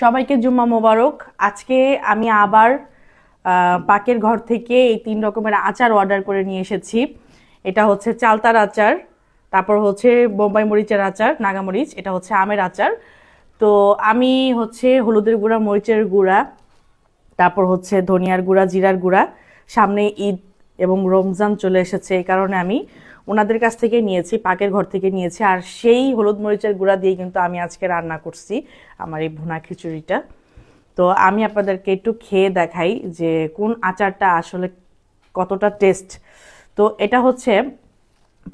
সবাইকে জুম্মা মোবারক। আজকে আমি আবার পাকের ঘর থেকে এই তিন রকমের আচার অর্ডার করে নিয়ে এসেছি। এটা হচ্ছে চালতার আচার, তারপর হচ্ছে বোম্বাই মরিচের আচার, নাগামরিচ, এটা হচ্ছে আমের আচার। তো আমি হচ্ছে হলুদের গুঁড়া, মরিচের গুঁড়া, তারপর হচ্ছে ধনিয়ার গুঁড়া, জিরার গুঁড়া, সামনে ঈদ এবং রমজান চলে এসেছে এই কারণে আমি ওনাদের কাছ থেকে নিয়েছি, পাকের ঘর থেকে নিয়েছি। আর সেই হলুদ মরিচের গুঁড়া দিয়ে কিন্তু আমি আজকে রান্না করছি আমার এই ভুনা খিচুড়িটা। তো আমি আপনাদেরকে একটু খেয়ে দেখাই যে কোন আচারটা আসলে কতটা টেস্ট তো এটা হচ্ছে,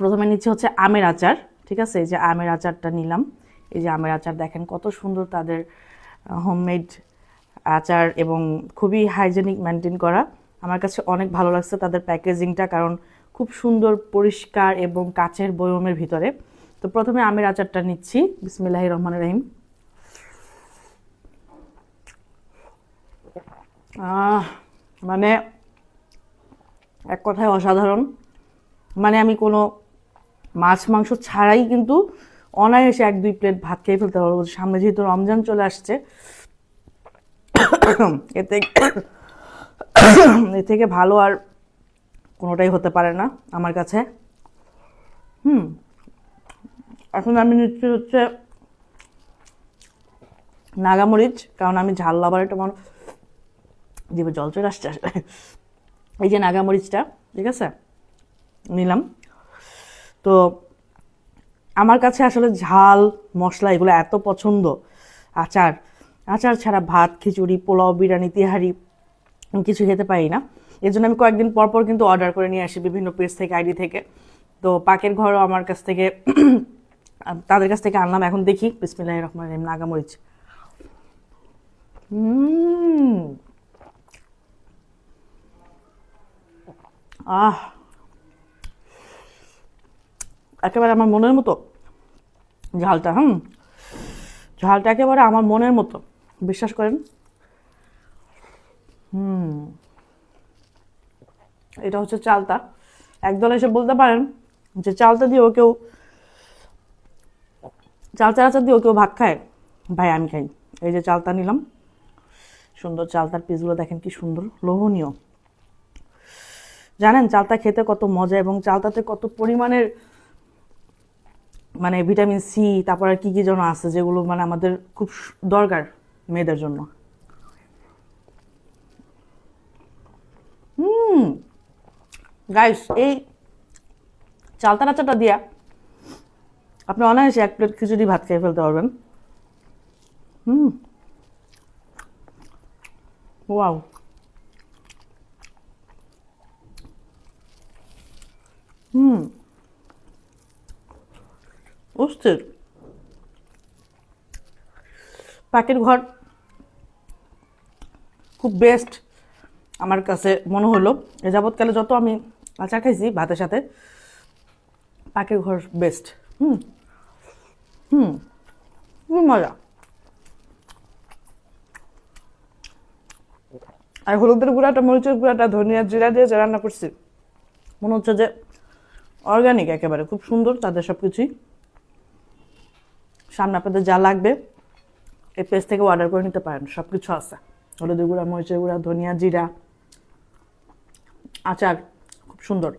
প্রথমে নিচ্ছে হচ্ছে আমের আচার, ঠিক আছে? এই যে আমের আচারটা নিলাম। এই যে আমের আচার দেখেন কত সুন্দর তাদের হোমমেড আচার এবং খুবই হাইজেনিক মেনটেন করা। আমার কাছে অনেক ভালো লাগছে তাদের প্যাকেজিংটা, কারণ খুব সুন্দর, পরিষ্কার এবং কাচের বয়মের ভিতরে। তো প্রথমে আমের আচারটা নিচ্ছি। বিসমিল্লাহ রহমান রহিম। মানে এক কথায় অসাধারণ। মানে আমি কোনো মাছ, মাংস ছাড়াই কিন্তু অনায়াসে এক, দুই প্লেট ভাত খেয়ে ফেলতে পারব। সামনে যেহেতু রমজান চলে আসছে, এতে এ থেকে ভালো আর কোনোটাই হতে পারে না আমার কাছে। হুম। এখন আমি নিচ্ছি হচ্ছে নাগামরিচ, কারণ আমি ঝাল লাভার একটা মানুষ জিভে জল চলে আসছে। আসলে এই যে নাগামরিচটা, ঠিক আছে? নিলাম। তো আমার কাছে আসলে ঝাল, মশলা এগুলো এত পছন্দ। আচার আচার ছাড়া ভাত, খিচুড়ি, পোলাও, বিরিয়ানি, তিহারি কিছু খেতে পারি না। এর জন্য আমি কয়েকদিন পর পর কিন্তু অর্ডার করে নিয়ে আসি বিভিন্ন পেজ থেকে আইডি থেকে। তো পাকের ঘরও আমার কাছ থেকে, তাদের কাছ থেকে আনলাম। এখন দেখি বিসমিল্লাহ রহমান রহিম, নাগামরিচ। আহ। একেবারে আমার মনের মতো ঝালটা, হুম? ঝালটা একেবারে আমার মনের মতো। বিশ্বাস করেন হুম। এটা হচ্ছে চালতা। একদল এসে বলতে পারেন যে চালতা দিয়েও কেউ, চালতা আচার দিয়েও কেউ ভাত খায়? ভাই, আমি খাই। এই যে চালতা নিলাম। সুন্দর চালতার পিসগুলো দেখেন কি সুন্দর, লোভনীয়। জানেন, চালতা খেতে কত মজা এবং চালতাতে কত পরিমাণের মানে ভিটামিন সি, তারপর কি কি যেন আছে যেগুলো মানে আমাদের খুব দরকার মেয়েদের জন্য হুম গাইস এই চালতা নাচাটা দিয়া আপনি অনায়াসে এক প্লেট খিচুড়ি ভাত খেয়ে ফেলতে পারবেন। হুম। ওয়াও হুম। অস্থির। পাখির ঘর খুব বেস্ট আমার কাছে মনে হলো। এ যাবৎকালে যত আমি আচার খাইছি, ভাতের সাথে। পাখির ঘর বেস্ট হুম। হুম। মজা। আর হলুদের গুঁড়াটা, মরিচের গুঁড়াটা, ধনিয়া জিরা দিয়ে যে রান্না করছি, মনে হচ্ছে যে অর্গানিক একেবারে, খুব সুন্দর তাদের সব কিছুই সামনে আপনাদের যা লাগবে, এই পেজ থেকে অর্ডার করে নিতে পারেন সব কিছু আছে। হলুদের গুঁড়া, মরিচের গুঁড়া, ধনিয়া জিরা, আচার। খুব সুন্দর